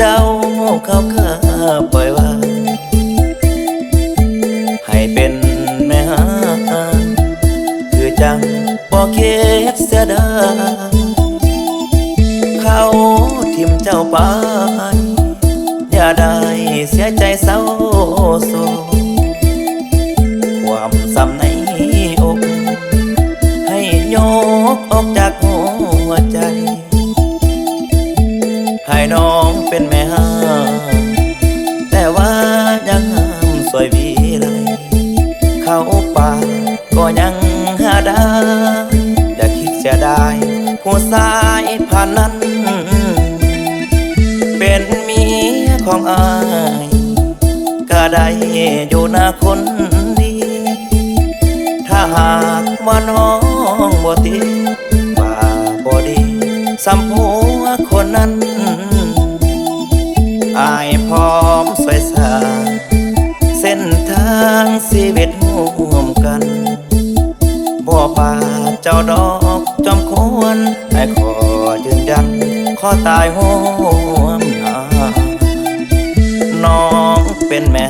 đau khóc สายผ่านนั้น เป็นเมียของอายก็ได้อยู่หน้าคนดี ถ้าหากว่าน้องบ่ติว่าบ่ดีสัมผัวคนนั้นอายพร้อมสวยสาเส้นทางชีวิตร่วมกันบ่ป่าเจ้าดอกายห่วมหน้าน้องเป็นแม่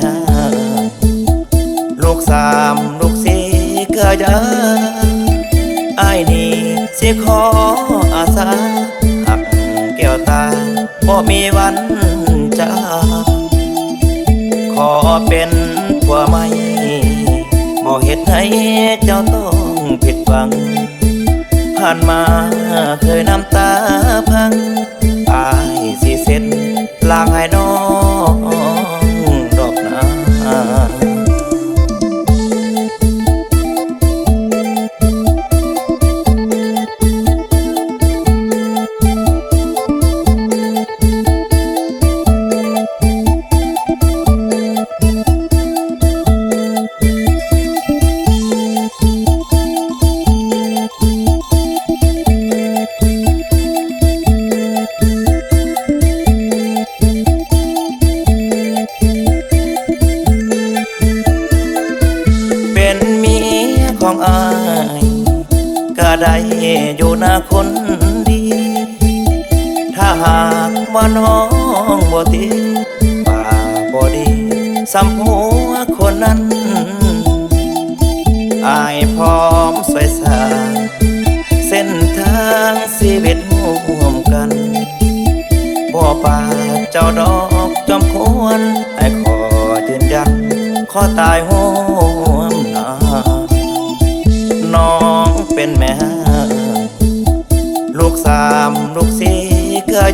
ลูกสามลูกสี่เกิดยาไอ้ายนี่สิขออาสาหักแก้วตาบ่มีวันจะขอเป็นผัวใหม่บ่เหตุให้เจ้าต้องผิดหวังผ่านมาเคยน้ำตาพัง ลางให้น้อง คนดี ถ้าหากว่าน้องบ่ติป่าบ่ดีสัมหัวคนนั้น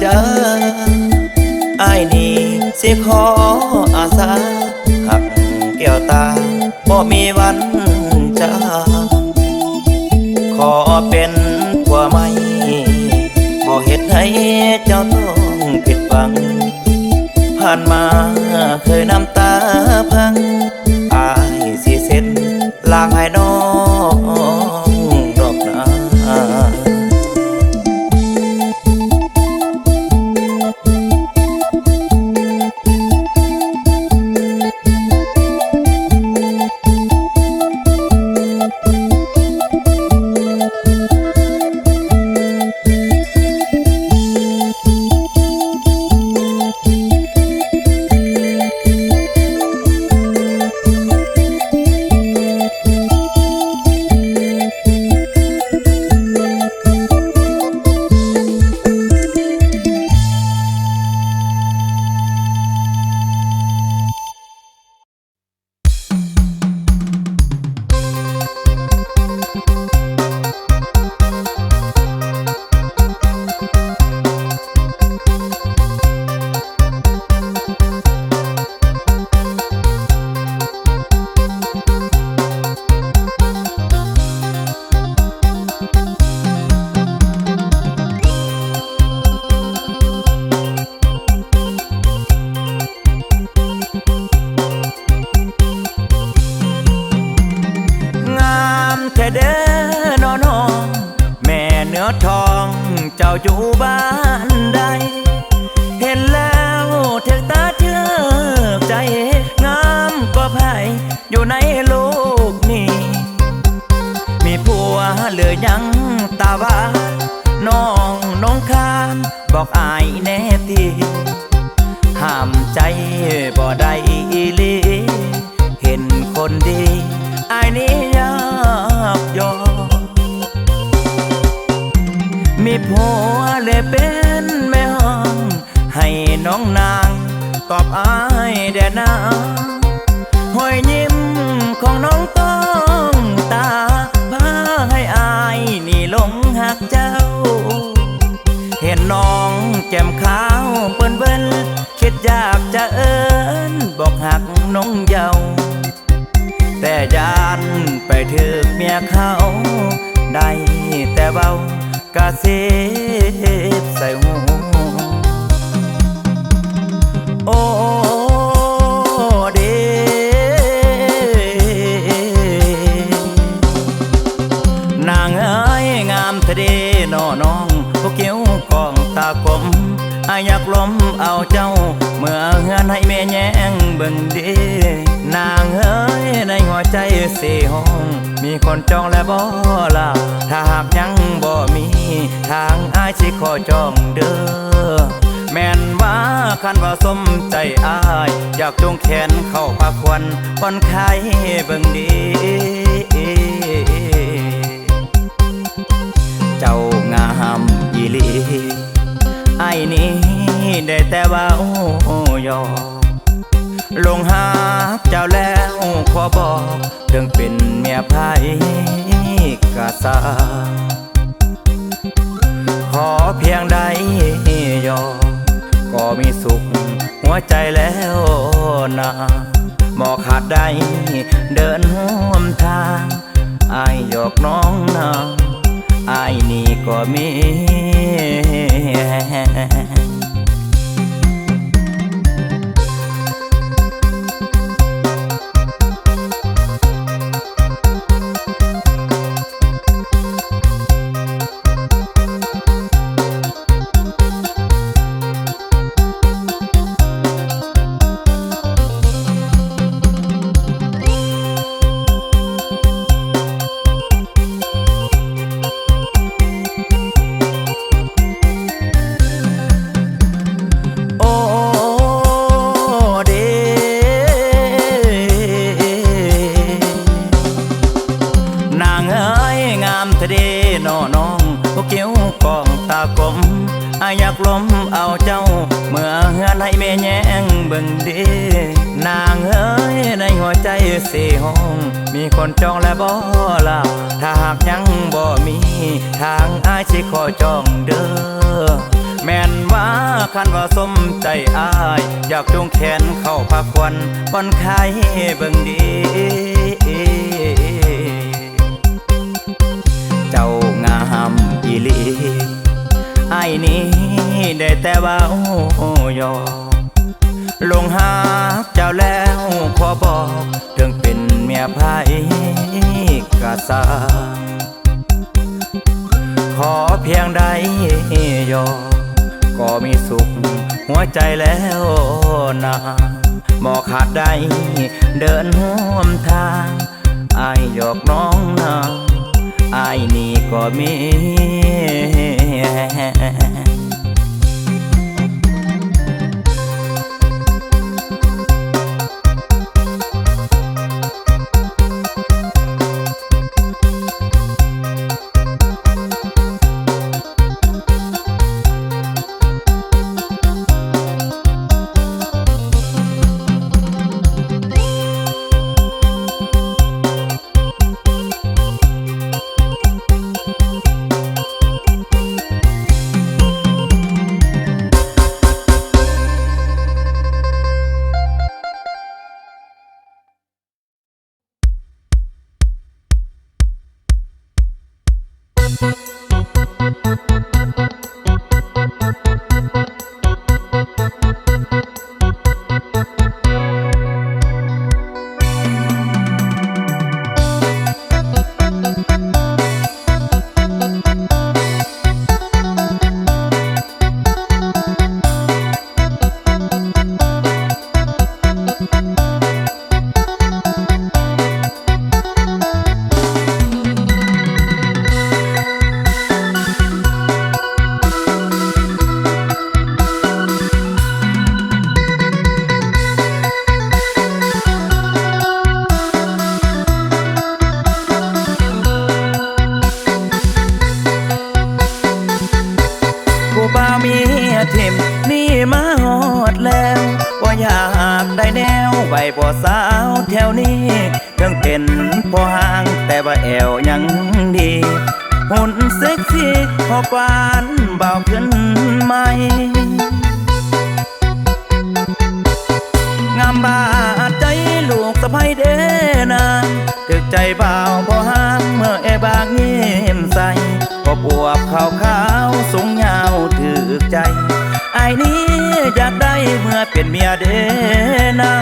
อไอ้นี่สิขออาสาหักแก้วตาบ่มีวันจะขอเป็นผัวใหม่บ่เหตุให้เจ้าต้องผิดหวัง ผ่านมาเคยน้ำตาพังอายสิเซ็นลางให้ เด้อนอน้องแม่เนื้อทองเจ้าอยู่บ้านายแด่นาหอยยิ้มของน้องต้องตาพาให้อายนี่หลงหักเจ้า เห็นน้องแจ่มขาวเปิ้นเบิ้นคิดอยากจะเอินบอกหักน้องเยาแต่ยานไปถึกเมียเขา ได้แต่เบากะเสบ สี่ห้อง มีคนจองและบ่ล่ะถ้าหากยังบ่มี ทางอายสิขอจองเด้อแม่นว่าคันว่าสมใจอาย อยากจงแขนเข้าพาควันผ่อนคลายเบิ่งดี เจ้างามอีหลีไอ้นี้ได้แต่ว่าหยอ ลงหาเจ้าแล้วขอบอกถึงเป็นเมียไพ่กะสาขอเพียงใดยอมก็มีสุขหัวใจแล้วนะบอกขาดใดเดินห่วมทางอายหยอกน้องนาอายนี่ก็มี อายอยากล้มเอาเจ้า เมื่อเฮือนให้แม่แย้งเบิ่งเดนางเอ้ยในหัวใจสี่ห้อง มีคนจองและบ่ล่ะถ้าหากยังบ่มี ทางอายสิขอจองเด้อแม่นว่าคันว่าสมใจอาย อยากจงแขนเข้าพักควันผ่อนคลายเบิ่งดี เจ้างามอีลี ไอ้นี้ได้แต่เว่าหยอลงหาเจ้าแล้วขอบอกถึงเป็นเมียไพ่กะสาขอเพียงใดยอก็มีสุขหัวใจแล้วนะบอกขาดใดเดินห่วมทางอายหยอกน้องนางอายนี่ก็มี yeah. เพอกวานเบาขึ้นไหมงามบาดใจลูกสะพ้ยเดนาถึกใจเบาพอห่างเมื่อแอบางเงียมใสก็ปวบขาวขาวสูงยาวถึกใจไอ้นี้อยากได้เมื่อเป็นเมียเดนา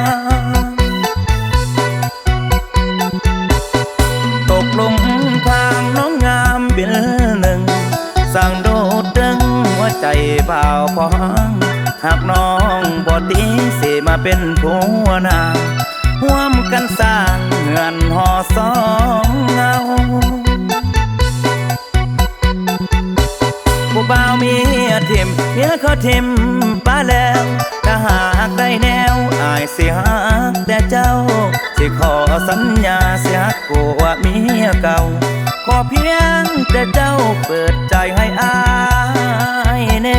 พองหากน้องบอตีสิมาเป็นผัวนางร่วมกันสร้างเงินห่อสองเงาผู้บ่าวมียทิมเมียเขาทิมป้าแล้วถ้าหากได้แนวอายสิหักแต่เจ้าสิขอสัญญาเสียกว่าเมียเก่า ขอเพียงแต่เจ้าเปิดใจให้อายแน่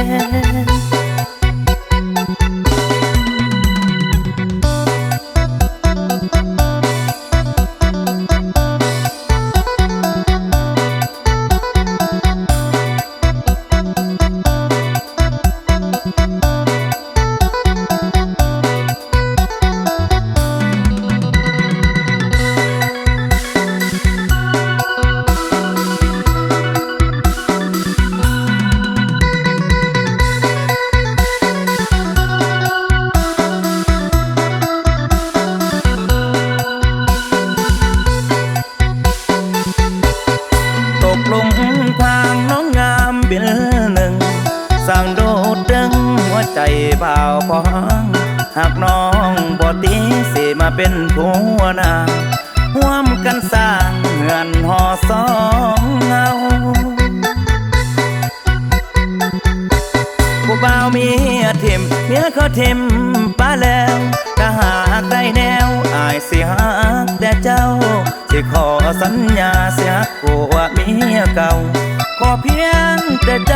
เทิมป้าแล้วถ้าหากได้แนวอายสิหักแต่เจ้าสิขอสัญญาเสียกว่าเมียเก่า ขอเพียงแต่เจ้า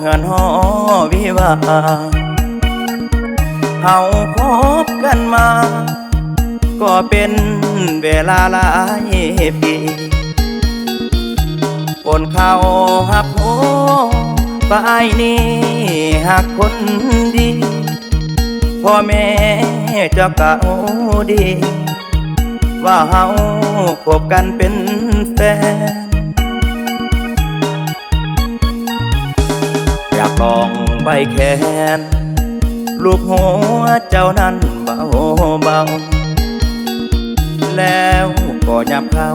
เงินหอวิวาเฮาคบกันมา ก็เป็นเวลาหลายปีคนเขาหักโหปายนี้หักคนดีพ่อแม่เจ้าเก่าดี ว่าเฮาคบกันเป็นแฟน อยากลองใบแขน ลูกหัวเจ้านั้นเบาเบาแล้วก็ยับเข้า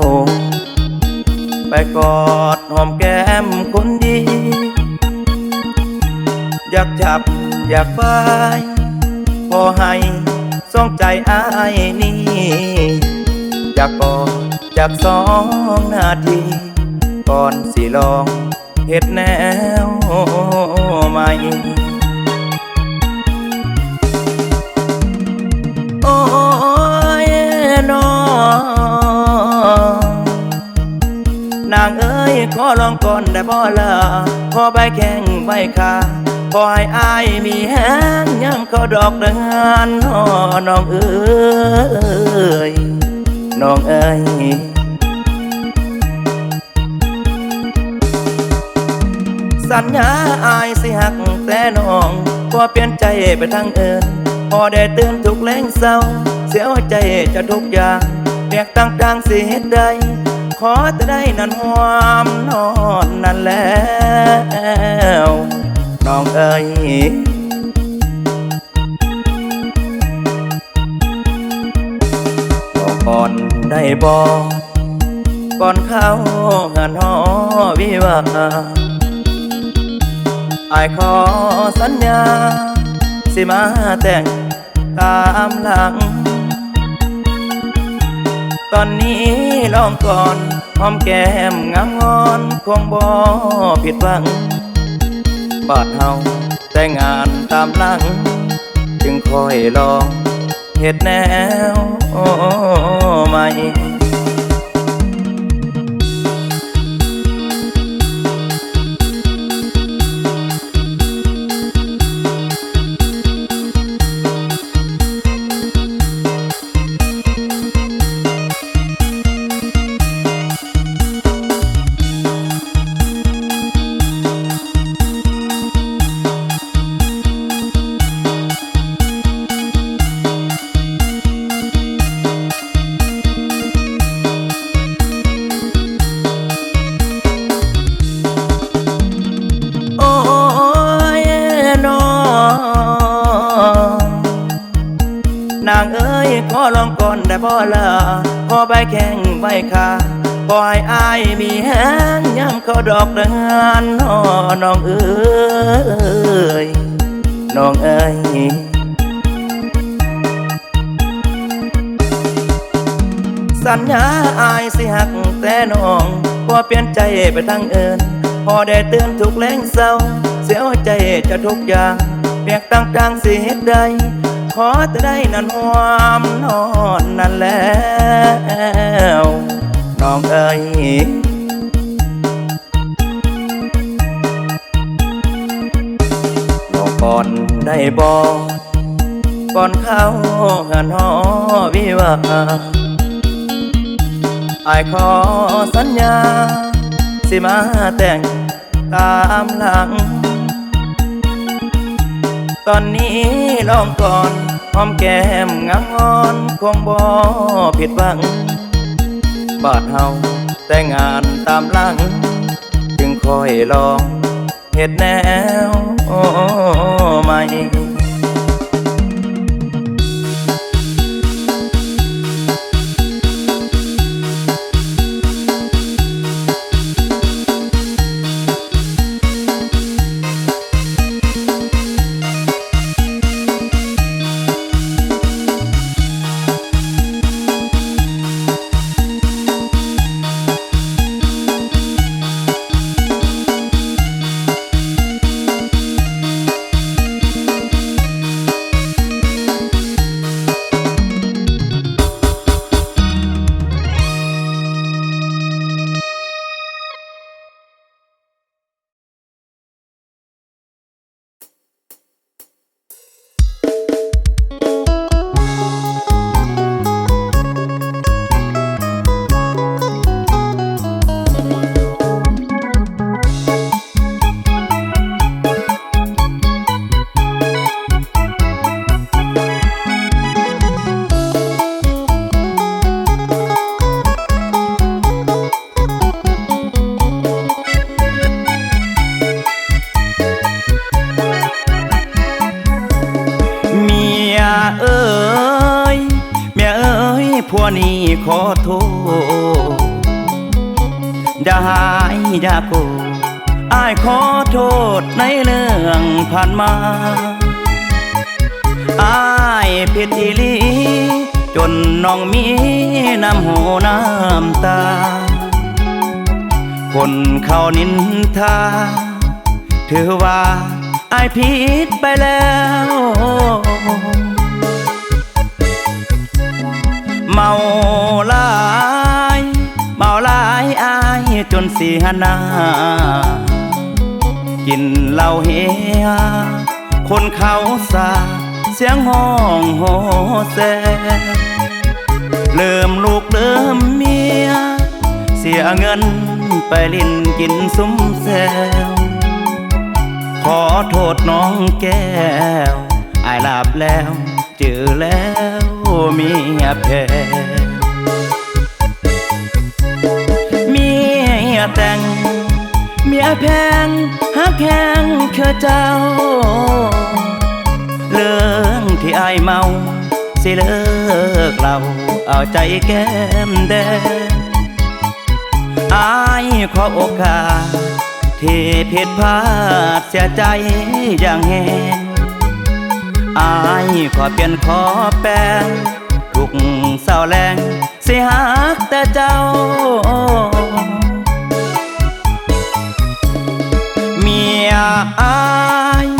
ไปกอดหอมแก้มคนดี อยากจับอยากไปพอให้สองใจอายนี่อยากกอดจากสองนาที ก่อนสิลอง เฮ็ดแนวใหม่ โอ้ยน้องนางเอ้ยขอลองก่อนได้บ่ละขอใบแข้งใบขาขอให้อายมีแห้งย้ำเขาดอกเดือนน้อน้องเอ้ยน้องเอ้ย สัญญาอายสิหักแต่น้องพอเปลี่ยนใจไปทางเอินพอได้ตื่นทุกแรงเศร้า เสียวใจจะทุกอย่างเรียกต่างๆสิเฮ็ดได้ขอจะได้นันหวามนอนนั่นแล้วน้องเอ้ยกก่อนได้บอกก่อนเข้างานหอวิวา ห์อายขอสัญญา สิมาแต่งตามหลัง ตอนนี้ลองก่อนหอมแก้มงามงอนคงบ่ผิดหวัง บาดเฮาแต่งงานตามหลัง จึงคอยลองเฮ็ดแนวใหม่ ดอกเดือนน้อน้องเอ้ยน้องเอ้ยสัญญาอายสิหักแต่น้องพอเปลี่ยนใจไปทางเอินพอได้เตือนทุกแรงเศร้า เสียใจจะทุกอย่างเปียกต่างๆสิเฮ็ดได้ขอจะได้นันหวามนอนนั่นแล้ว น้องเอ้ย ก่อนได้บอกก่อนเข้างานหอวิวาห์อายขอสัญญา สิมาแต่งตามหลัง ตอนนี้ลองก่อนหอมแก้มงามงอนคงบ่ผิดหวัง บาดเฮาแต่งงานตามหลัง จึงคอยลอง เห็ดแนวใหม่ อายผิดอีลี จนน้องมีน้ำหูน้ำตา คนเขานินทา ถือว่าอายผิดไปแล้วเมาลายเมาลายอายจนเสียหน้า กินเหล้าเฮียคนเขาสา เสียงห้องโหแซเริ่มลูกเริ่มเมีย เสียเงินไปลินกินซุ้มแซวขอโทษน้องแก้วอายหลับแล้วเจอแล้วมีแพ้มีแต่งเมียแพงฮักแข้งคือเจ้า เรื่องที่อายเมา สิเลิกเราเอาใจแก้มแดงอายขอโอกาสที่ผิดพลาดเสียใจอย่างแหงอายขอเปลี่ยนขอแปลงทุกเศร้าแรงสิหักแต่เจ้าเมียอาย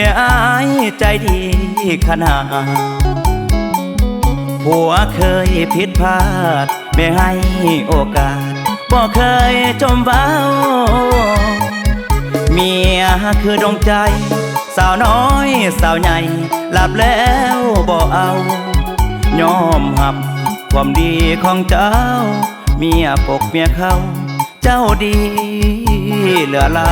มียอายใจดีขนาดผัวเคยผิดพลาด ไม่ให้โอกาสบ่เคยจมเว้า เมียคือดวงใจ สาวน้อยสาวใหญ่ หลับแล้วบ่เอา ยอมหับ ความดีของเจ้า เมียปกเมียเขา เจ้าดีเหลือลา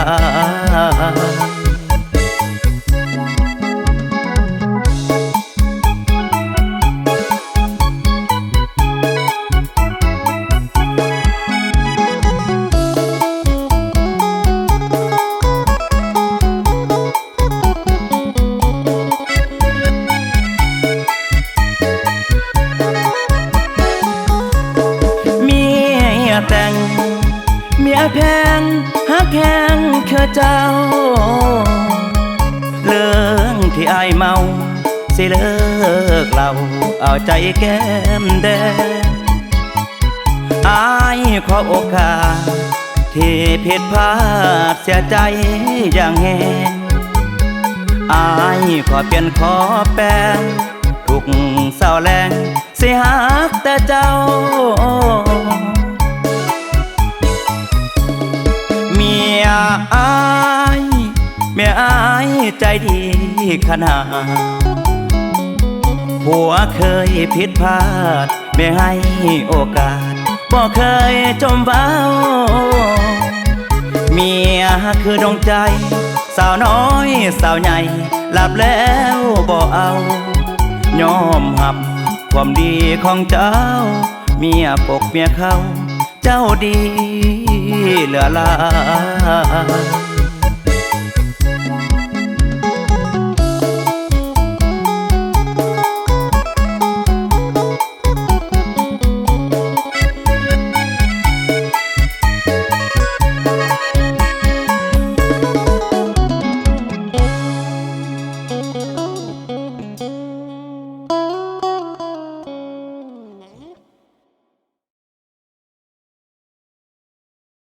แต่ง เมียแพงฮักแข้งคือเจ้า เรื่องที่อายเมา สิเลิกเราเอาใจแก้มแดงอายขอโอกาส ที่ผิดพลาดเสียใจอย่างแหงอายขอเปลี่ยนขอแปลงทุกเศร้าแรงสิหักแต่เจ้า อายเมียอายใจดีขนาดผัวเคยผิดพลาด ไม่ให้โอกาสบ่เคยจมเว้า เมียคือดวงใจ สาวน้อยสาวใหญ่ หลับแล้วบ่เอายอมหับ ความดีของเจ้า เมียปกเมียเขา เจ้าดี เหลือลา